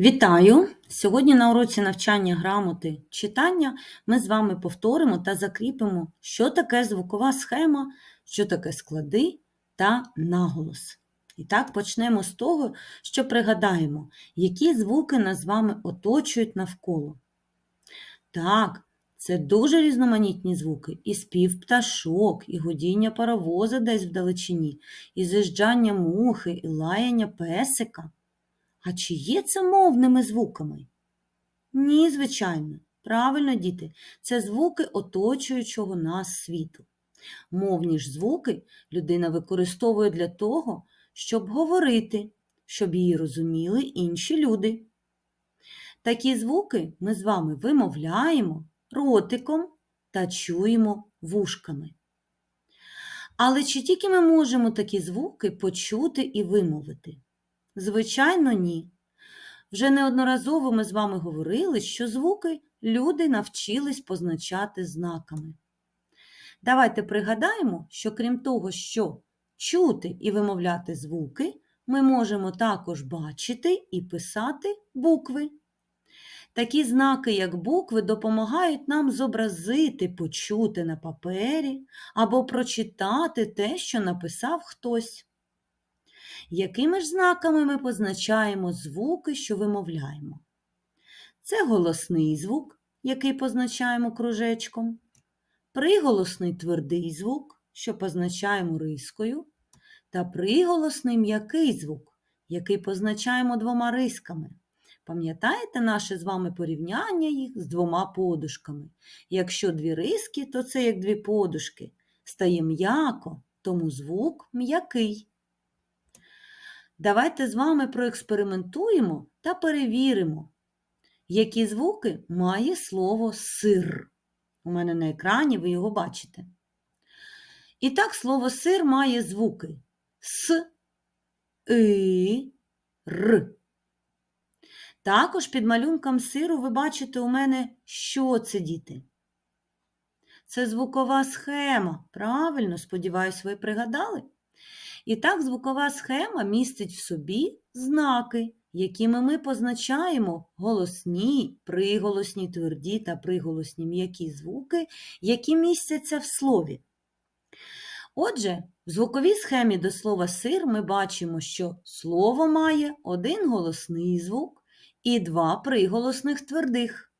Вітаю! Сьогодні на уроці навчання грамоти читання ми з вами повторимо та закріпимо, що таке звукова схема, що таке склади та наголос. І так почнемо з того, що пригадаємо, які звуки нас з вами оточують навколо. Так, це дуже різноманітні звуки, і спів пташок, і гудіння паровоза десь вдалечині, і зижджання мухи, і лаяння песика. А чи є це мовними звуками? Ні, звичайно. Правильно, діти, це звуки оточуючого нас світу. Мовні ж звуки людина використовує для того, щоб говорити, щоб її розуміли інші люди. Такі звуки ми з вами вимовляємо ротиком та чуємо вушками. Але чи тільки ми можемо такі звуки почути і вимовити? Звичайно, ні. Вже неодноразово ми з вами говорили, що звуки люди навчились позначати знаками. Давайте пригадаємо, що крім того, що чути і вимовляти звуки, ми можемо також бачити і писати букви. Такі знаки, як букви, допомагають нам зобразити, почути на папері або прочитати те, що написав хтось. Якими ж знаками ми позначаємо звуки, що вимовляємо? Це голосний звук, який позначаємо кружечком, приголосний твердий звук, що позначаємо рискою, та приголосний м'який звук, який позначаємо двома рисками. Пам'ятаєте наше з вами порівняння їх з двома подушками? Якщо дві риски, то це як дві подушки. Стає м'яко, тому звук м'який. Давайте з вами проекспериментуємо та перевіримо, які звуки має слово сир. У мене на екрані ви його бачите. І так, слово сир має звуки С, И, Р. Також під малюнком сиру ви бачите у мене, що це діти. Це звукова схема. Правильно, сподіваюсь, ви пригадали? І так звукова схема містить в собі знаки, якими ми позначаємо голосні, приголосні тверді та приголосні м'які звуки, які містяться в слові. Отже, в звуковій схемі до слова сир ми бачимо, що слово має один голосний звук і два приголосних твердих.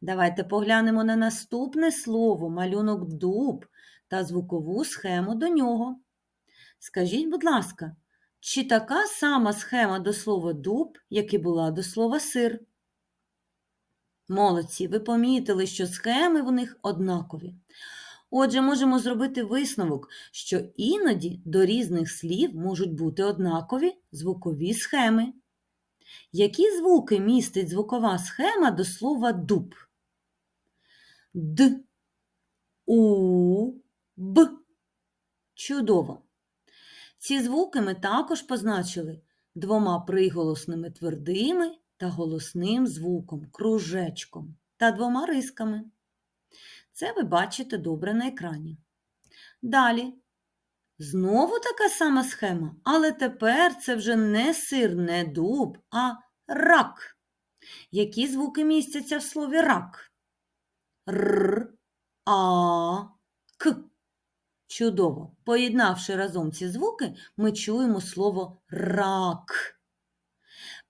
Давайте поглянемо на наступне слово малюнок дуб та звукову схему до нього. Скажіть, будь ласка, чи така сама схема до слова дуб, як і була до слова сир? Молодці, ви помітили, що схеми в них однакові. Отже, можемо зробити висновок, що іноді до різних слів можуть бути однакові звукові схеми. Які звуки містить звукова схема до слова дуб? Д, У, Б. Чудово! Ці звуки ми також позначили двома приголосними твердими та голосним звуком, кружечком та двома рисками. Це ви бачите добре на екрані. Далі. Знову така сама схема, але тепер це вже не сир, не дуб, а рак. Які звуки містяться в слові рак? Р, А, К. Чудово! Поєднавши разом ці звуки, ми чуємо слово рак.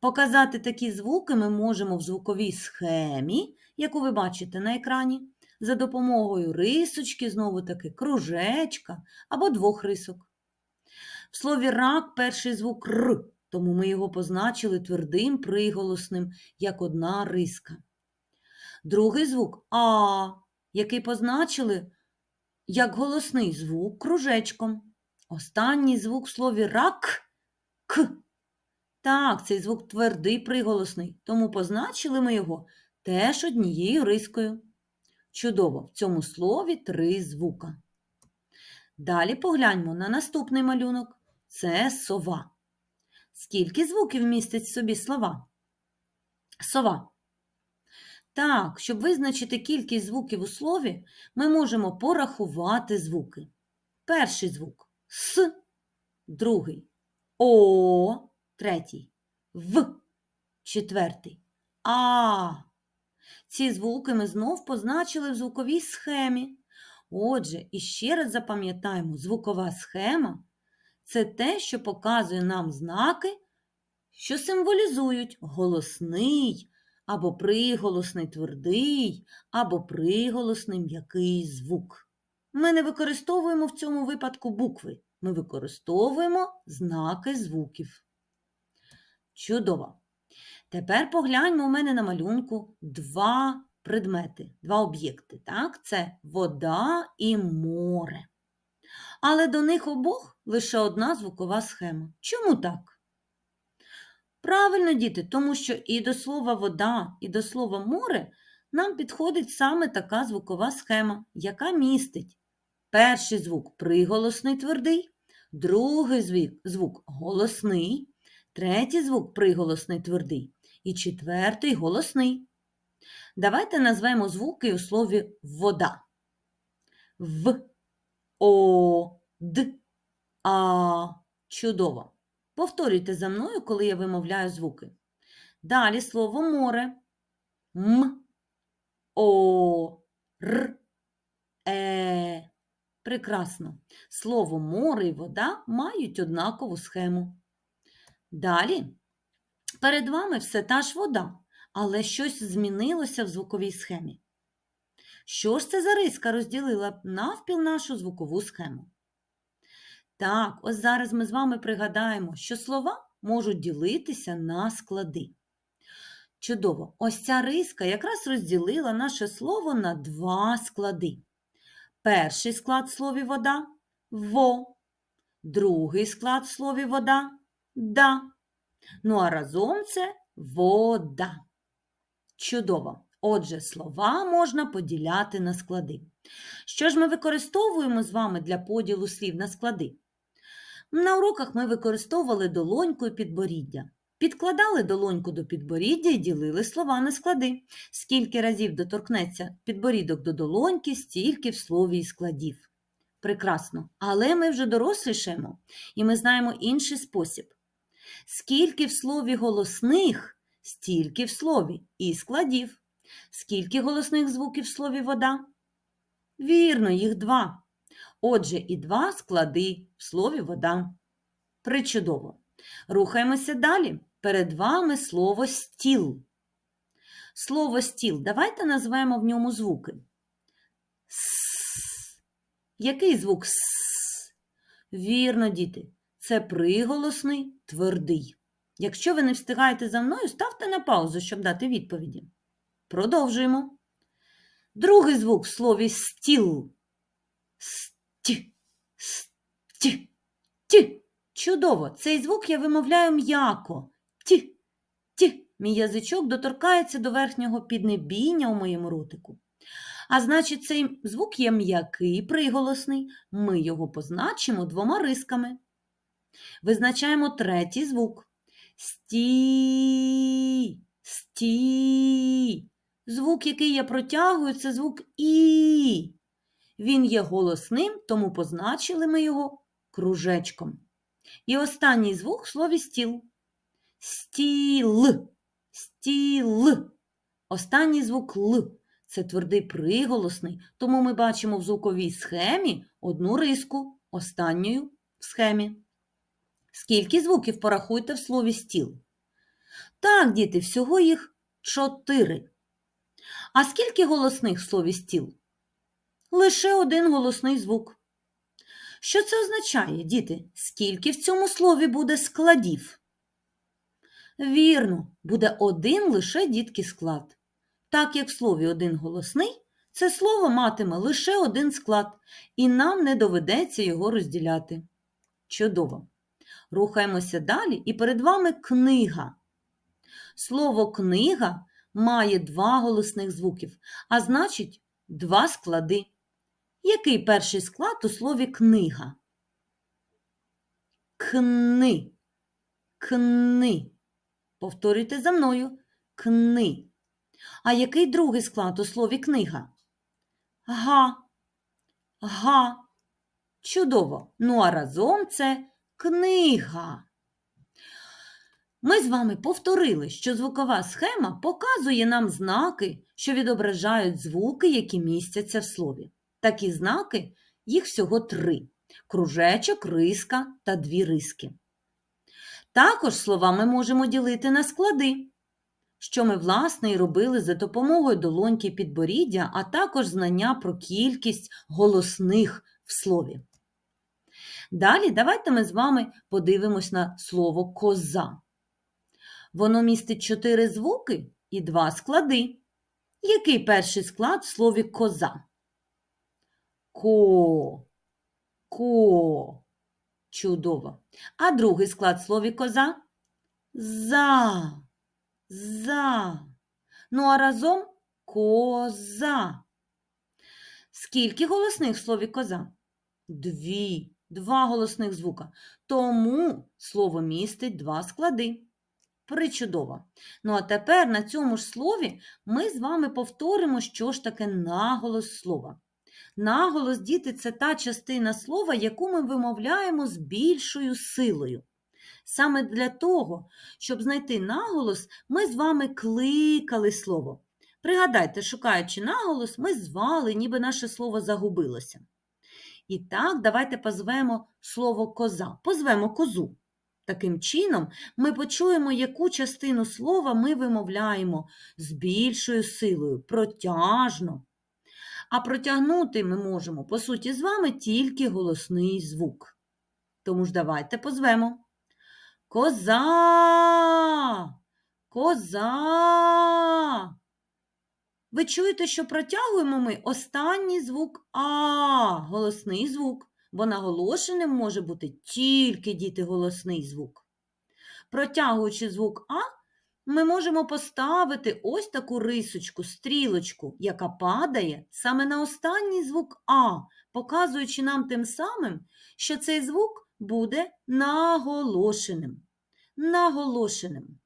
Показати такі звуки ми можемо в звуковій схемі, яку ви бачите на екрані, за допомогою рисочки, знову таки кружечка або двох рисок. В слові рак перший звук Р, тому ми його позначили твердим приголосним, як одна риска. Другий звук А, який позначили як голосний звук кружечком. Останній звук в слові рак К. Так, цей звук твердий приголосний, тому позначили ми його теж однією рискою. Чудово, в цьому слові три звука. Далі погляньмо на наступний малюнок. Це сова. Скільки звуків містить в собі слова? Сова. Так, щоб визначити кількість звуків у слові, ми можемо порахувати звуки. Перший звук С, другий О, третій В. Четвертий. А. Ці звуки ми знов позначили в звуковій схемі. Отже, іще раз запам'ятаємо, звукова схема це те, що показує нам знаки, що символізують голосний або приголосний твердий, або приголосний м'який звук. Ми не використовуємо в цьому випадку букви, ми використовуємо знаки звуків. Чудово! Тепер погляньмо у мене на малюнку два предмети, два об'єкти. Так? Це вода і море. Але до них обох лише одна звукова схема. Чому так? Правильно, діти, тому що і до слова вода, і до слова море нам підходить саме така звукова схема, яка містить перший звук приголосний твердий, другий звук, звук голосний, третій звук приголосний твердий і четвертий голосний. Давайте назвемо звуки у слові вода. В, О, Д, А. Чудово. Повторюйте за мною, коли я вимовляю звуки. Далі слово море. М, О, Р, Е. Прекрасно. Слово море і вода мають однакову схему. Далі перед вами все та ж вода, але щось змінилося в звуковій схемі. Що ж це за риска розділила навпіл нашу звукову схему? Так, ось зараз ми з вами пригадаємо, що слова можуть ділитися на склади. Чудово, ось ця риска якраз розділила наше слово на два склади. Перший склад слові вода во, другий склад слові вода да. Ну а разом це вода. Чудово! Отже, слова можна поділяти на склади. Що ж ми використовуємо з вами для поділу слів на склади? На уроках ми використовували долоньку і підборіддя. Підкладали долоньку до підборіддя і ділили слова на склади. Скільки разів доторкнеться підборідок до долоньки, стільки в слові і складів. Прекрасно. Але ми вже дорослішаємо, і ми знаємо інший спосіб. Скільки в слові голосних, стільки в слові і складів. Скільки голосних звуків в слові вода? Вірно, їх два. Отже, і два склади в слові вода. Причудово. Рухаємося далі. Перед вами слово стіл. Слово стіл. Давайте назвемо в ньому звуки. С. Який звук С? Вірно, діти. Це приголосний твердий. Якщо ви не встигаєте за мною, ставте на паузу, щоб дати відповіді. Продовжуємо. Другий звук в слові стіл. Ті. Чудово! Цей звук я вимовляю м'яко. Ті, ті. Мій язичок доторкається до верхнього піднебіння у моєму ротику. А значить, цей звук є м'який, приголосний. Ми його позначимо двома рисками. Визначаємо третій звук. Сті, сті. Звук, який я протягую, це звук І. Він є голосним, тому позначили ми його кружечком. І останній звук в слові стіл. Стіл. Стіл. Останній звук Л. Це твердий приголосний, тому ми бачимо в звуковій схемі одну риску останньою в схемі. Скільки звуків порахуйте в слові стіл? Так, діти, всього їх чотири. А скільки голосних в слові стіл? Лише один голосний звук. Що це означає, діти? Скільки в цьому слові буде складів? Вірно, буде один лише дітки склад. Так як в слові один голосний, це слово матиме лише один склад, і нам не доведеться його розділяти. Чудово! Рухаємося далі, і перед вами книга. Слово книга має два голосних звуків, а значить, два склади. Який перший склад у слові книга? Кни. Кни. Повторюйте за мною. Кни. А який другий склад у слові книга? Га. Га. Чудово. Ну а разом це книга. Ми з вами повторили, що звукова схема показує нам знаки, що відображають звуки, які містяться в слові. Такі знаки, їх всього три кружечок, риска та дві риски. Також слова ми можемо ділити на склади, що ми, власне, і робили за допомогою долоньки підборіддя, а також знання про кількість голосних в слові. Далі давайте ми з вами подивимось на слово коза. Воно містить чотири звуки і два склади. Який перший склад в слові коза? Ко, ко. Чудово. А другий склад слові коза? За, за. Ну а разом коза. Скільки голосних в слові коза? Дві. Два голосних звука. Тому слово містить два склади. Причудово. Ну а тепер на цьому ж слові ми з вами повторимо, що ж таке наголос слова. Наголос, діти, це та частина слова, яку ми вимовляємо з більшою силою. Саме для того, щоб знайти наголос, ми з вами кликали слово. Пригадайте, шукаючи наголос, ми звали, ніби наше слово загубилося. І так, давайте позвемо слово коза. Позвемо козу. Таким чином, ми почуємо, яку частину слова ми вимовляємо з більшою силою, протяжно. А протягнути ми можемо, по суті, з вами тільки голосний звук. Тому ж давайте позвемо. Коза! Коза! Ви чуєте, що протягуємо ми останній звук А, голосний звук, бо наголошеним може бути тільки діти голосний звук. Протягуючи звук А, ми можемо поставити ось таку рисочку, стрілочку, яка падає саме на останній звук А, показуючи нам тим самим, що цей звук буде наголошеним. Наголошеним.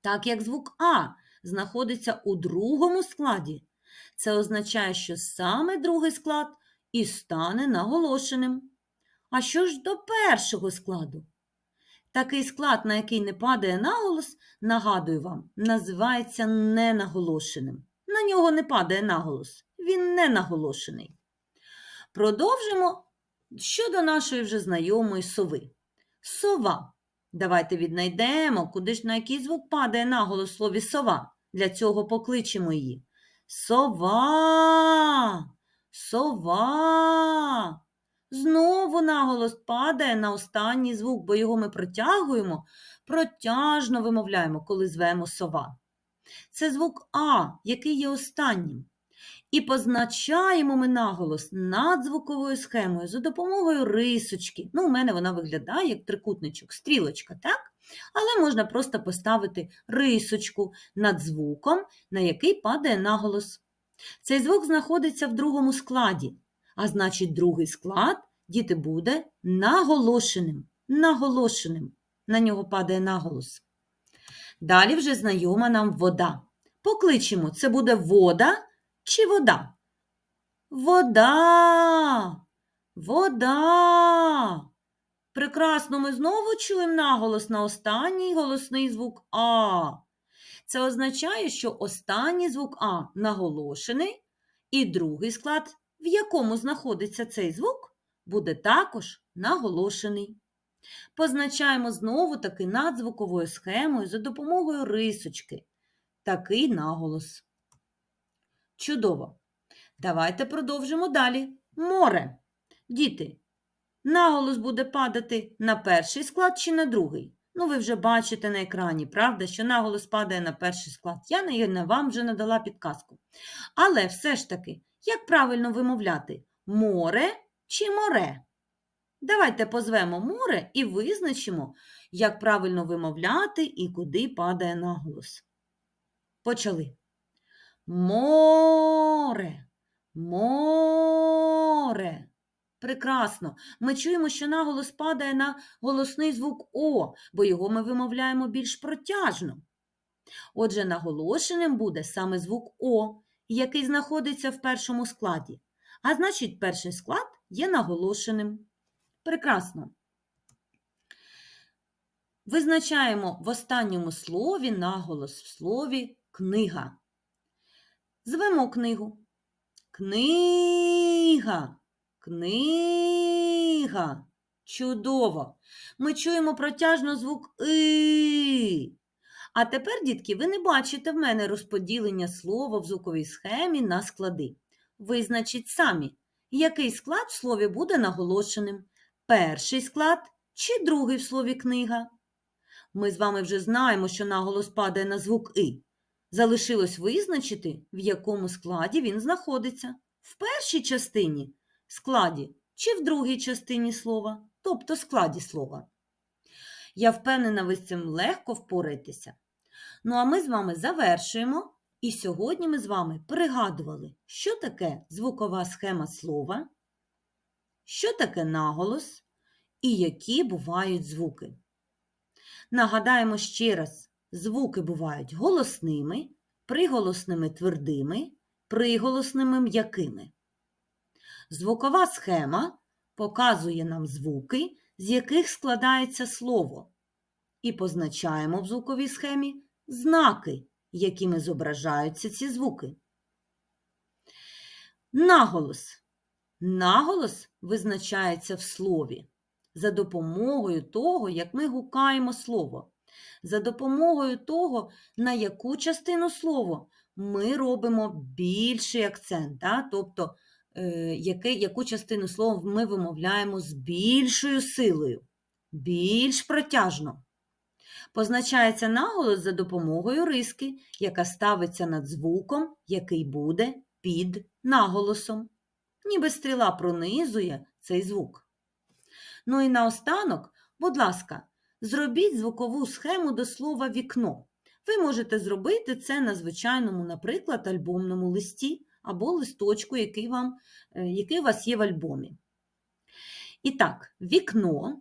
Так як звук А знаходиться у другому складі, це означає, що саме другий склад і стане наголошеним. А що ж до першого складу? Такий склад, на який не падає наголос, нагадую вам, називається ненаголошеним. На нього не падає наголос, він не наголошений. Продовжимо щодо нашої вже знайомої сови. Сова. Давайте віднайдемо, куди ж на який звук падає наголос в слові сова. Для цього покличемо її. Сова. Сова. Знову наголос падає на останній звук, бо його ми протягуємо, протяжно вимовляємо, коли звемо сова. Це звук А, який є останнім. І позначаємо ми наголос над звуковою схемою за допомогою рисочки. Ну, у мене вона виглядає як трикутничок, стрілочка, так? Але можна просто поставити рисочку над звуком, на який падає наголос. Цей звук знаходиться в другому складі, а значить, другий склад діти буде наголошеним. Наголошеним. На нього падає наголос. Далі вже знайома нам вода. Покличемо, це буде вода чи вода? Вода. Вода. Прекрасно, ми знову чуємо наголос на останній голосний звук А. Це означає, що останній звук А наголошений, і другий склад, в якому знаходиться цей звук, буде також наголошений. Позначаємо знову таки надзвуковою схемою за допомогою рисочки. Такий наголос. Чудово! Давайте продовжимо далі. Море. Діти, наголос буде падати на перший склад чи на другий? Ну, ви вже бачите на екрані, правда, що наголос падає на перший склад. Я не вам вже надала підказку. Але все ж таки, як правильно вимовляти море чи море? Давайте позвемо море і визначимо, як правильно вимовляти і куди падає наголос. Почали. Море, море. Прекрасно. Ми чуємо, що наголос падає на голосний звук О, бо його ми вимовляємо більш протяжно. Отже, наголошеним буде саме звук О, який знаходиться в першому складі. А значить, перший склад є наголошеним. Прекрасно. Визначаємо в останньому слові наголос в слові книга. Звемо книгу. Книга. Книга. Чудово. Ми чуємо протяжно звук И. А тепер, дітки, ви не бачите в мене розподілення слова в звуковій схемі на склади. Визначіть самі, який склад в слові буде наголошеним. Перший склад чи другий в слові книга. Ми з вами вже знаємо, що наголос падає на звук И. Залишилось визначити, в якому складі він знаходиться. В першій частині складі чи в другій частині слова, тобто складі слова. Я впевнена, ви з цим легко впораєтеся. Ну а ми з вами завершуємо. І сьогодні ми з вами пригадували, що таке звукова схема слова, що таке наголос і які бувають звуки. Нагадаємо ще раз, звуки бувають голосними, приголосними твердими, приголосними м'якими. Звукова схема показує нам звуки, з яких складається слово, і позначаємо в звуковій схемі знаки, якими зображаються ці звуки. Наголос. Наголос визначається в слові за допомогою того, як ми гукаємо слово, за допомогою того, на яку частину слова ми робимо більший акцент, да? тобто е, яку частину слова ми вимовляємо з більшою силою, більш протяжно. Позначається наголос за допомогою риски, яка ставиться над звуком, який буде під наголосом. Ніби стріла пронизує цей звук. Ну і наостанок, будь ласка, зробіть звукову схему до слова вікно. Ви можете зробити це на звичайному, наприклад, альбомному листі або листочку, який, вам, е, який у вас є в альбомі. І так, вікно,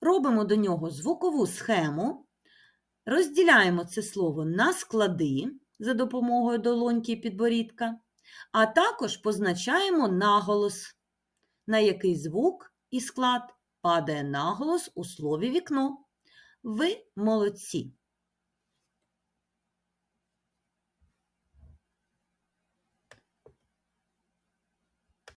робимо до нього звукову схему, розділяємо це слово на склади за допомогою долоньки і підборідка, а також позначаємо наголос, на який звук і склад падає наголос у слові вікно. Ви молодці!